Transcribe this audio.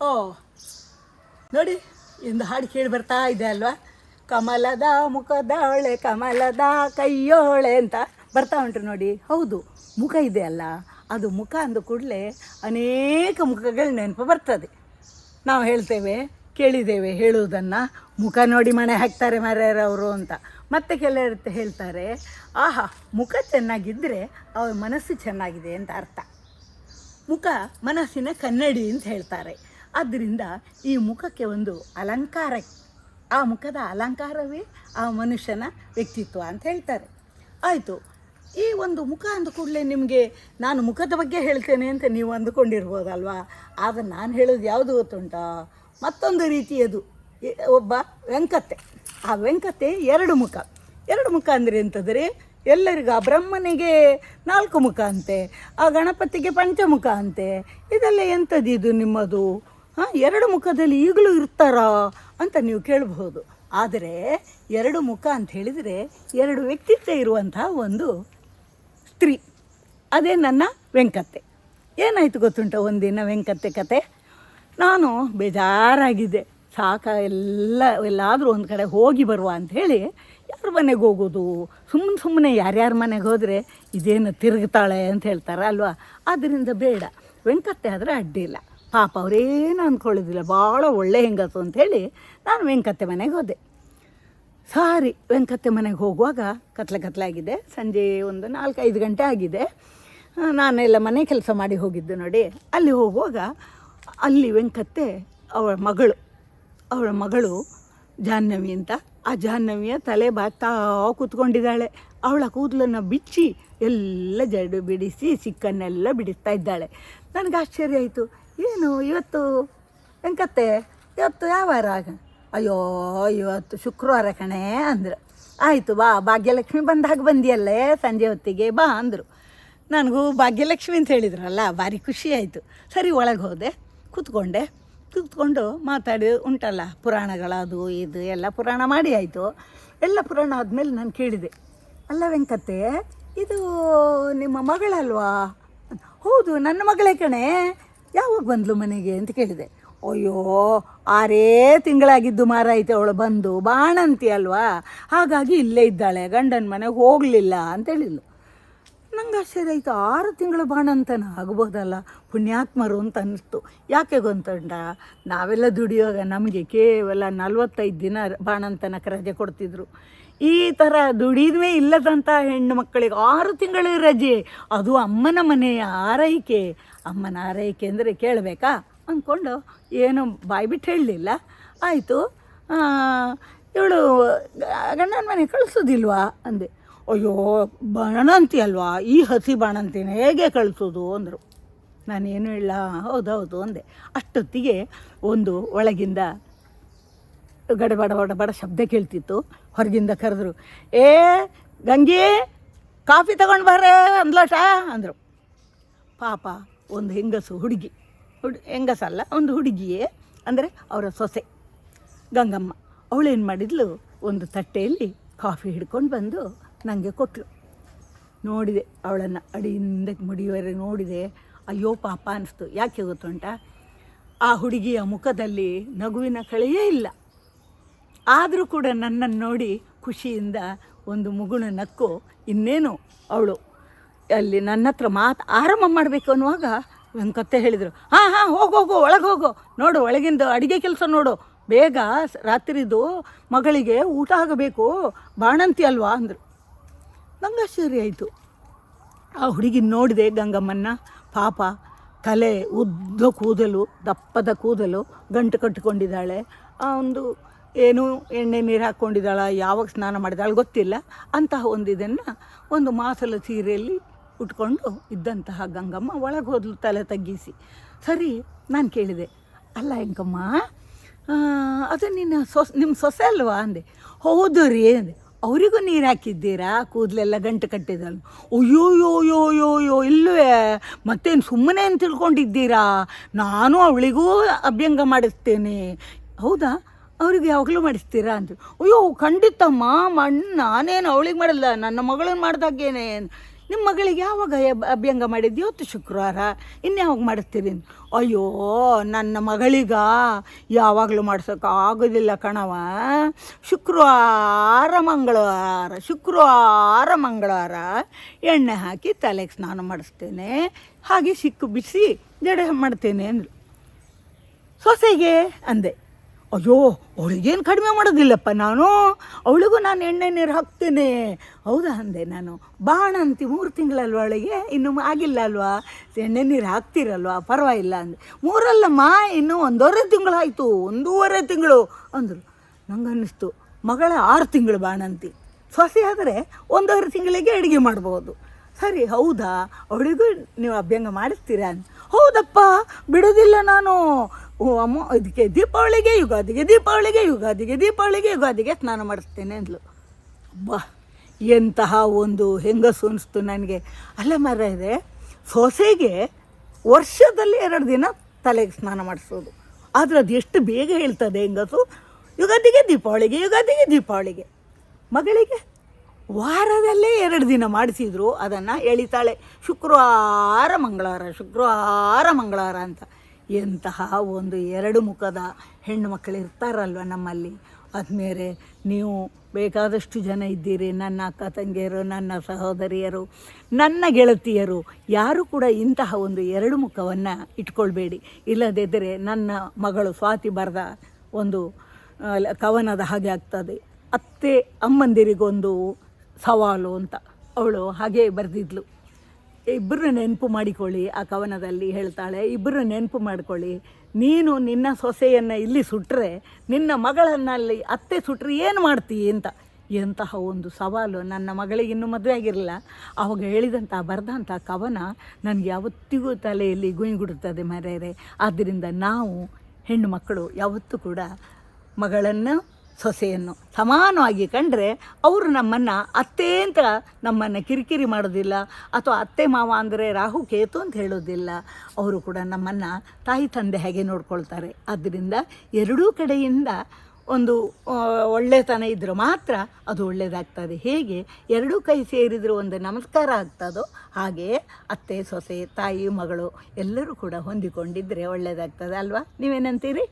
ಓ, ನೋಡಿ ಎಂದು ಹಾಡು ಕೇಳಿ ಬರ್ತಾ ಇದೆ ಅಲ್ವಾ? ಕಮಲದ ಮುಖದವಳೆ ಕಮಲದ ಕೈಯೋಳೆ ಅಂತ ಬರ್ತಾ ಉಂಟು ನೋಡಿ. ಹೌದು, ಮುಖ ಇದೆ ಅಲ್ಲ. ಅದು ಮುಖ ಅಂದ ಕೂಡಲೇ ಅನೇಕ ಮುಖಗಳ ನೆನಪು ಬರ್ತದೆ. ನಾವು ಹೇಳ್ತೇವೆ, ಕೇಳಿದ್ದೇವೆ ಹೇಳುವುದನ್ನು. ಮುಖ ನೋಡಿ ಮಣೆ ಹಾಕ್ತಾರೆ ಮರ್ಯಾರವರು ಅಂತ. ಮತ್ತೆ ಕೆಲವರು ಹೇಳ್ತಾರೆ, ಆಹಾ, ಮುಖ ಚೆನ್ನಾಗಿದ್ದರೆ ಅವ್ರ ಮನಸ್ಸು ಚೆನ್ನಾಗಿದೆ ಅಂತ ಅರ್ಥ. ಮುಖ ಮನಸ್ಸಿನ ಕನ್ನಡಿ ಅಂತ ಹೇಳ್ತಾರೆ. ಆದ್ದರಿಂದ ಈ ಮುಖಕ್ಕೆ ಒಂದು ಅಲಂಕಾರ, ಆ ಮುಖದ ಅಲಂಕಾರವೇ ಆ ಮನುಷ್ಯನ ವ್ಯಕ್ತಿತ್ವ ಅಂತ ಹೇಳ್ತಾರೆ. ಆಯಿತು, ಈ ಒಂದು ಮುಖ ಅಂದ ಕೂಡಲೇ ನಿಮಗೆ ನಾನು ಮುಖದ ಬಗ್ಗೆ ಹೇಳ್ತೇನೆ ಅಂತ ನೀವು ಅಂದುಕೊಂಡಿರ್ಬೋದಲ್ವಾ? ಆದರೆ ನಾನು ಹೇಳೋದು ಯಾವುದು ಗೊತ್ತುಂಟ? ಮತ್ತೊಂದು ರೀತಿಯದು ಒಬ್ಬ ವೆಂಕತೆ. ಆ ವೆಂಕತೆ ಎರಡು ಮುಖ. ಎರಡು ಮುಖ ಅಂದರೆ ಎಂತಂದರೆ, ಎಲ್ಲರಿಗೂ ಆ ಬ್ರಹ್ಮನಿಗೆ ನಾಲ್ಕು ಮುಖ ಅಂತೆ, ಆ ಗಣಪತಿಗೆ ಪಂಚಮುಖ ಅಂತೆ. ಇದೆಲ್ಲ ಎಂಥದ್ದು ಇದು ನಿಮ್ಮದು? ಹಾಂ, ಎರಡು ಮುಖದಲ್ಲಿ ಈಗಲೂ ಇರ್ತಾರಾ ಅಂತ ನೀವು ಕೇಳಬಹುದು. ಆದರೆ ಎರಡು ಮುಖ ಅಂತ ಹೇಳಿದರೆ ಎರಡು ವ್ಯಕ್ತಿತ್ವ ಇರುವಂತಹ ಒಂದು ಸ್ತ್ರೀ. ಅದೇ ನನ್ನ ವೆಂಕತ್ತೆ. ಏನಾಯಿತು ಗೊತ್ತುಂಟ ಒಂದಿನ ವೆಂಕತ್ತೆ ಕತೆ? ನಾನು ಬೇಜಾರಾಗಿದ್ದೆ ಸಾಕ ಎಲ್ಲ, ಎಲ್ಲಾದರೂ ಒಂದು ಕಡೆ ಹೋಗಿ ಬರುವ ಅಂತ ಹೇಳಿ ಯಾರ ಮನೆಗೆ ಹೋಗೋದು? ಸುಮ್ಮನೆ ಸುಮ್ಮನೆ ಯಾರ್ಯಾರ ಮನೆಗೆ ಹೋದರೆ ಇದೇನು ತಿರುಗ್ತಾಳೆ ಅಂತ ಹೇಳ್ತಾರೆ ಅಲ್ವಾ? ಆದ್ದರಿಂದ ಬೇಡ. ವೆಂಕತ್ತೆ ಆದರೆ ಅಡ್ಡಿಲ್ಲ ಪಾಪ ಅವರೇನು ಅಂದ್ಕೊಳ್ಳೋದಿಲ್ಲ, ಭಾಳ ಒಳ್ಳೆ ಹೆಂಗಸು ಅಂಥೇಳಿ ನಾನು ವೆಂಕತ್ತೆ ಮನೆಗೆ ಹೋದೆ. ಸಾರಿ, ವೆಂಕತ್ತೆ ಮನೆಗೆ ಹೋಗುವಾಗ ಕತ್ಲೆ ಕತ್ಲೆ ಆಗಿದೆ ಸಂಜೆ ಒಂದು ನಾಲ್ಕೈದು ಗಂಟೆ ಆಗಿದೆ. ನಾನೆಲ್ಲ ಮನೆ ಕೆಲಸ ಮಾಡಿ ಹೋಗಿದ್ದು ನೋಡಿ. ಅಲ್ಲಿ ಹೋಗುವಾಗ ಅಲ್ಲಿ ವೆಂಕತ್ತೆ ಅವಳ ಮಗಳು ಅವಳ ಮಗಳು ಜಾಹ್ನವಿ ಅಂತ, ಆ ಜಾಹ್ನವಿಯ ತಲೆ ಬಾಗ್ತಾ ಕೂತ್ಕೊಂಡಿದ್ದಾಳೆ. ಅವಳ ಕೂದಲನ್ನು ಬಿಚ್ಚಿ ಎಲ್ಲ ಜಡು ಬಿಡಿಸಿ ಸಿಕ್ಕನ್ನೆಲ್ಲ ಬಿಡಿಸ್ತಾ ಇದ್ದಾಳೆ. ನನಗೆ ಆಶ್ಚರ್ಯ ಆಯಿತು ಏನು, ಇವತ್ತು ವೆಂಕತ್ತೆ ಇವತ್ತು ಯಾವ ವಾರ ಅಯ್ಯೋ, ಇವತ್ತು ಶುಕ್ರವಾರ ಕಣೆ ಅಂದರು. ಆಯಿತು, ಬಾ, ಭಾಗ್ಯಲಕ್ಷ್ಮಿ ಬಂದಾಗ ಬಂದಿಯಲ್ಲೇ, ಸಂಜೆ ಹೊತ್ತಿಗೆ ಬಾ ಅಂದರು. ನನಗೂ ಭಾಗ್ಯಲಕ್ಷ್ಮಿ ಅಂತ ಹೇಳಿದ್ರಲ್ಲ, ಭಾರಿ ಖುಷಿ ಆಯಿತು. ಸರಿ, ಒಳಗೆ ಹೋದೆ, ಕೂತ್ಕೊಂಡೆ. ಕೂತ್ಕೊಂಡು ಮಾತಾಡಿ, ಉಂಟಲ್ಲ, ಪುರಾಣಗಳದು, ಇದು, ಎಲ್ಲ ಪುರಾಣ ಮಾಡಿ ಆಯಿತು. ಎಲ್ಲ ಪುರಾಣ ಆದಮೇಲೆ ನಾನು ಕೇಳಿದೆ. ಅಲ್ಲ ವೆಂಕತ್ತೆ ಇದು ನಿಮ್ಮ ಮಗಳಲ್ವಾ? ಹೌದು, ನನ್ನ ಮಗಳೇ ಕಣೆ. ಯಾವಾಗ ಬಂದ್ಲು ಮನೆಗೆ ಅಂತ ಕೇಳಿದೆ. ಅಯ್ಯೋ, ಆರೇ ತಿಂಗಳಾಗಿದ್ದು ಮಾರಾಯ್ತು, ಅವಳು ಬಂದು ಬಾಣಂತಿ ಅಲ್ವಾ? ಹಾಗಾಗಿ ಇಲ್ಲೇ ಇದ್ದಾಳೆ, ಗಂಡನ ಮನೆಗೆ ಹೋಗಲಿಲ್ಲ ಅಂತ ಹೇಳಿದ್ಲು. ನಂಗೆ ಆಶ್ಚರ್ಯ ಆಯಿತು, ಆರು ತಿಂಗಳು ಬಾಣಂತನ ಆಗ್ಬೋದಲ್ಲ? ಪುಣ್ಯಾತ್ಮರು ಅಂತ ಅನ್ನಿಸ್ತು. ಯಾಕೆ ಗೊಂತಂಡ? ನಾವೆಲ್ಲ ದುಡಿಯುವಾಗ ನಮಗೆ ಕೇವಲ ನಲ್ವತ್ತೈದು ದಿನ ಬಾಣಂತನಕ್ಕೆ ರಜೆ ಕೊಡ್ತಿದ್ರು. ಈ ಥರ ದುಡಿದ್ಮೇ ಇಲ್ಲದಂಥ ಹೆಣ್ಣು ಮಕ್ಕಳಿಗೆ ಆರು ತಿಂಗಳ ರಜೆ. ಅದು ಅಮ್ಮನ ಮನೆಯ ಆರೈಕೆ. ಅಮ್ಮನ ಆರೈಕೆ ಅಂದರೆ ಕೇಳಬೇಕಾ? ಅಂದ್ಕೊಂಡು ಏನು ಬಾಯಿ ಬಿಟ್ಟು ಹೇಳಲಿಲ್ಲ. ಆಯಿತು ಇವಳು, ಗಂಡನ ಮನೆ ಕಳಿಸೋದಿಲ್ವಾ? ಅಂದೆ. ಅಯ್ಯೋ, ಬಾಣಂತಿ ಅಲ್ವಾ? ಈ ಹಸಿ ಬಾಣಂತಿನ ಹೇಗೆ ಕಳಿಸೋದು? ಅಂದರು. ನಾನೇನು ಇಲ್ಲ ಹೌದೌದು ಅಂದೆ. ಅಷ್ಟೊತ್ತಿಗೆ ಒಂದು ಒಳಗಿಂದ ಗಡಬಡ ಬಡಬಡ ಶಬ್ದ ಕೇಳ್ತಿತ್ತು. ಹೊರಗಿಂದ ಕರೆದ್ರು, ಏ, ಗಂಗೆ, ಕಾಫಿ ತಗೊಂಡು ಬರ್ರೆ, ಅಂದ್ಲಟ? ಲೋಟ ಅಂದರು. ಪಾಪ ಒಂದು ಹೆಂಗಸು ಹುಡುಗಿ. ಹುಡು, ಹೆಂಗಸಲ್ಲ, ಒಂದು ಹುಡುಗಿಯೇ. ಅಂದರೆ ಅವರ ಸೊಸೆ. ಗಂಗಮ್ಮ ಅವಳೇನು ಮಾಡಿದ್ಲು? ಒಂದು ತಟ್ಟೆಯಲ್ಲಿ ಕಾಫಿ ಹಿಡ್ಕೊಂಡು ಬಂದು ನನಗೆ ಕೊಟ್ಟಳು ನೋಡಿದೆ, ಅವಳನ್ನು ಅಡಿಯಿಂದ ಮುಡಿಯುವರೆ ನೋಡಿದೆ. ಅಯ್ಯೋ ಪಾಪ ಅನ್ನಿಸ್ತು ಯಾಕೆ ಗೊತ್ತುಂಟ? ಆ ಹುಡುಗಿಯ ಮುಖದಲ್ಲಿ ನಗುವಿನ ಕಳೆಯೇ ಇಲ್ಲ. ಆದರೂ ಕೂಡ ನನ್ನನ್ನು ನೋಡಿ ಖುಷಿಯಿಂದ ಒಂದು ಮುಗುಳು ನಕ್ಕು ಇನ್ನೇನು ಅವಳು. ಅಲ್ಲಿ ನನ್ನ ಹತ್ರ ಮಾತು ಆರಂಭ ಮಾಡಬೇಕು ಅನ್ನುವಾಗ ವೆಂಕತ್ತೆ ಹೇಳಿದರು, ಹಾಂ ಹಾಂ, ಹೋಗು ಹೋಗು, ಒಳಗೆ ಹೋಗು. ನೋಡು, ಒಳಗಿಂದ ಅಡುಗೆ ಕೆಲಸ ನೋಡು. ಬೇಗ ರಾತ್ರಿದು ಮಗಳಿಗೆ ಊಟ ಆಗಬೇಕು. ಬಾಣಂತಿ ಅಲ್ವಾ? ಅಂದರು. ಗಂಗಾಶ್ಚರ್ಯ ಆಯಿತು. ಆ ಹುಡುಗಿ ನೋಡಿದೆ ಗಂಗಮ್ಮನ್ನ. ಪಾಪ, ತಲೆ ಉದ್ದ ಕೂದಲು, ದಪ್ಪದ ಕೂದಲು ಗಂಟು ಕಟ್ಟಿಕೊಂಡಿದ್ದಾಳೆ. ಆ ಒಂದು ಏನು ಎಣ್ಣೆ ನೀರು ಹಾಕ್ಕೊಂಡಿದ್ದಾಳ ಯಾವಾಗ ಸ್ನಾನ ಮಾಡಿದಾಳೆ ಗೊತ್ತಿಲ್ಲ. ಅಂತಹ ಒಂದು ಇದನ್ನು ಒಂದು ಮಾಸಲ ಸೀರೆಯಲ್ಲಿ ಉಟ್ಕೊಂಡು ಇದ್ದಂತಹ ಗಂಗಮ್ಮ ಒಳಗೆ ಹೋದ್ಲು ತಲೆ ತಗ್ಗಿಸಿ. ಸರಿ, ನಾನು ಕೇಳಿದೆ. ಅಲ್ಲ ಹೆಂಗಮ್ಮ ಅದು ನಿನ್ನ ಸೊಸ್ ನಿಮ್ಮ ಸೊಸೆ ಅಲ್ವಾ ಅಂದೆ. ಹೌದು ರೀ ಅಂದೆ. ಅವರಿಗೂ ನೀರು ಹಾಕಿದ್ದೀರಾ? ಕೂದಲೆಲ್ಲ ಗಂಟು ಕಟ್ಟಿದಳು ಅಯ್ಯೋ ಯೋ ಯೋ ಯೋ ಯೋ ಇಲ್ಲವೇ? ಮತ್ತೇನು ಸುಮ್ಮನೆ ಅಂತ ತಿಳ್ಕೊಂಡಿದ್ದೀರಾ? ನಾನು ಅವಳಿಗೂ ಅಭ್ಯಂಗ ಮಾಡಿಸ್ತೇನೆ. ಹೌದಾ? ಅವ್ರಿಗೆ ಯಾವಾಗಲೂ ಮಾಡಿಸ್ತೀರಾ ಅಂತ ಅಯ್ಯೋ, ಖಂಡಿತಮ್ಮ ಮಣ್ಣು ನಾನೇನು ಅವಳಿಗೆ ಮಾಡಲ್ಲ, ನನ್ನ ಮಗಳನ್ನು ಮಾಡ್ದಾಗೇನೆ ನಿಮ್ಮ ಮಗಳಿಗೆ ಯಾವಾಗ ಅಭ್ಯಂಗ ಮಾಡಿದ್ದು ಇವತ್ತು ಶುಕ್ರವಾರ. ಇನ್ಯಾವಾಗ ಮಾಡಿಸ್ತೀರಿ ಅಯ್ಯೋ, ನನ್ನ ಮಗಳಿಗ ಯಾವಾಗಲೂ ಮಾಡ್ಸೋಕೆ ಆಗೋದಿಲ್ಲ ಕಣವ ಶುಕ್ರವಾರ, ಮಂಗಳವಾರ ಶುಕ್ರವಾರ, ಮಂಗಳವಾರ ಎಣ್ಣೆ ಹಾಕಿ ತಲೆಗೆ ಸ್ನಾನ ಮಾಡಿಸ್ತೇನೆ. ಹಾಗೆ ಸಿಕ್ಕು ಬಿಸಿ ಜಡೆ ಮಾಡ್ತೇನೆ ಅಂದರು ಸೊಸೆಗೆ ಅಂದೆ. ಅಯ್ಯೋ ಅವಳಿಗೇನು ಕಡಿಮೆ ಮಾಡೋದಿಲ್ಲಪ್ಪ ನಾನು? ಅವಳಿಗೂ ನಾನು ಎಣ್ಣೆ ನೀರು ಹಾಕ್ತೇನೆ. ಹೌದಾ ಅಂದೆ ನಾನು. ಬಾಣ ಅಂತಿ ಮೂರು ತಿಂಗಳಲ್ವ ಅವಳಿಗೆ? ಇನ್ನು ಆಗಿಲ್ಲ ಅಲ್ವಾ? ಎಣ್ಣೆ ನೀರು ಹಾಕ್ತಿರಲ್ವಾ? ಪರವಾಗಿಲ್ಲ ಅಂದೆ. ಮೂರಲ್ಲಮ್ಮ, ಇನ್ನು ಒಂದೂವರೆ ತಿಂಗಳಾಯಿತು. ಒಂದೂವರೆ ತಿಂಗಳು ಅಂದರು. ನಂಗೆ ಅನ್ನಿಸ್ತು, ಮಗಳ ಆರು ತಿಂಗಳು ಬಾಣಂತಿ ಸೊಸೆ ಆದರೆ ಒಂದೂವರೆ ತಿಂಗಳಿಗೆ ಅಡುಗೆ ಮಾಡ್ಬೋದು. ಸರಿ, ಹೌದಾ? ಅವಳಿಗೂ ನೀವು ಅಭ್ಯಂಗ ಮಾಡಿಸ್ತೀರಾ ಅಂತ. ಹೌದಪ್ಪ, ಬಿಡೋದಿಲ್ಲ ನಾನು. ಓ, ಅಮ್ಮ ಇದಕ್ಕೆ ದೀಪಾವಳಿಗೆ, ಯುಗಾದಿಗೆ ದೀಪಾವಳಿಗೆ ಯುಗಾದಿಗೆ ದೀಪಾವಳಿಗೆ, ಯುಗಾದಿಗೆ ಸ್ನಾನ ಮಾಡಿಸ್ತೇನೆ ಅಂದ್ಲು. ಅಬ್ಬಾ, ಎಂತಹ ಒಂದು ಹೆಂಗಸು ಅನಿಸ್ತು ನನಗೆ. ಅಲ್ಲ ಮರ ಇದೆ ಸೊಸೆಗೆ ವರ್ಷದಲ್ಲಿ ಎರಡು ದಿನ ತಲೆಗೆ ಸ್ನಾನ ಮಾಡಿಸೋದು. ಆದರೆ ಅದು ಎಷ್ಟು ಬೇಗ ಹೇಳ್ತದೆ ಹೆಂಗಸು? ಯುಗಾದಿಗೆ ದೀಪಾವಳಿಗೆ ಯುಗಾದಿಗೆ ದೀಪಾವಳಿಗೆ. ಮಗಳಿಗೆ? ವಾರದಲ್ಲೇ ಎರಡು ದಿನ ಮಾಡಿಸಿದ್ರು, ಅದನ್ನು ಎಳಿತಾಳೆ. ಶುಕ್ರವಾರ ಮಂಗಳವಾರ ಶುಕ್ರವಾರ ಮಂಗಳವಾರ ಅಂತ. ಎಂತಹ ಒಂದು ಎರಡು ಮುಖದ ಹೆಣ್ಣು ಮಕ್ಕಳು ಇರ್ತಾರಲ್ವ ನಮ್ಮಲ್ಲಿ. ಆದಮೇಲೆ ನೀವು ಬೇಕಾದಷ್ಟು ಜನ ಇದ್ದೀರಿ, ನನ್ನ ಅಕ್ಕ ತಂಗಿಯರು, ನನ್ನ ಸಹೋದರಿಯರು, ನನ್ನ ಗೆಳತಿಯರು. ಯಾರು ಕೂಡ ಇಂತಹ ಒಂದು ಎರಡು ಮುಖವನ್ನು ಇಟ್ಕೊಳ್ಬೇಡಿ. ಇಲ್ಲದಿದ್ದರೆ ನನ್ನ ಮಗಳು ಸ್ವಾತಿ ಬರೆದ ಒಂದು ಕವನದ ಹಾಗೆ ಆಗ್ತದೆ. ಅತ್ತೆ ಅಮ್ಮಂದಿರಿಗೊಂದು ಸವಾಲು ಅಂತ ಅವಳು ಹಾಗೆ ಬರೆದಿದ್ಲು. ಇಬ್ಬರು ನೆನಪು ಮಾಡಿಕೊಳ್ಳಿ, ಆ ಕವನದಲ್ಲಿ ಹೇಳ್ತಾಳೆ ಇಬ್ಬರು ನೆನಪು ಮಾಡಿಕೊಳ್ಳಿ. ನೀನು ನಿನ್ನ ಸೊಸೆಯನ್ನು ಇಲ್ಲಿ ಸುಟ್ಟರೆ ನಿನ್ನ ಮಗಳನ್ನಲ್ಲಿ ಅತ್ತೆ ಸುಟ್ಟರೆ ಏನು ಮಾಡ್ತೀಯ ಅಂತ. ಎಂತಹ ಒಂದು ಸವಾಲು. ನನ್ನ ಮಗಳಿಗೆ ಇನ್ನೂ ಮದುವೆ ಆಗಿರಲಿಲ್ಲ. ಅವಾಗ ಹೇಳಿದಂಥ ಬರೆದಂಥ ಕವನ ನನಗೆ ಯಾವತ್ತಿಗೂ ತಲೆಯಲ್ಲಿ ಗುಂಗುಡುತ್ತದೆ ಮರೆಯರೆ ಆದ್ದರಿಂದ ನಾವು ಹೆಣ್ಣು ಮಕ್ಕಳು ಯಾವತ್ತೂ ಕೂಡ ಮಗಳನ್ನು ಸೊಸೆಯನ್ನು ಸಮಾನವಾಗಿ ಕಂಡ್ರೆ ಅವರು ನಮ್ಮನ್ನು ಅತ್ತೆ ಅಂತ ನಮ್ಮನ್ನು ಕಿರಿಕಿರಿ ಮಾಡೋದಿಲ್ಲ ಅಥವಾ ಅತ್ತೆ ಮಾವ ಅಂದರೆ ರಾಹು, ಕೇತು ಅಂತ ಹೇಳೋದಿಲ್ಲ. ಅವರು ಕೂಡ ನಮ್ಮನ್ನು ತಾಯಿ ತಂದೆ ಹಾಗೆ ನೋಡ್ಕೊಳ್ತಾರೆ. ಆದ್ದರಿಂದ ಎರಡೂ ಕಡೆಯಿಂದ ಒಂದು ಒಳ್ಳೆತನ ಇದ್ದರೆ ಮಾತ್ರ ಅದು ಒಳ್ಳೆಯದಾಗ್ತದೆ ಹೇಗೆ? ಎರಡೂ ಕೈ ಸೇರಿದರೂ ಒಂದು ನಮಸ್ಕಾರ ಆಗ್ತದೋ ಹಾಗೆ ಅತ್ತೆ, ಸೊಸೆ, ತಾಯಿ, ಮಗಳು ಎಲ್ಲರೂ ಕೂಡ ಹೊಂದಿಕೊಂಡಿದ್ದರೆ ಒಳ್ಳೆಯದಾಗ್ತದೆ ಅಲ್ವಾ? ನೀವೇನಂತೀರಿ?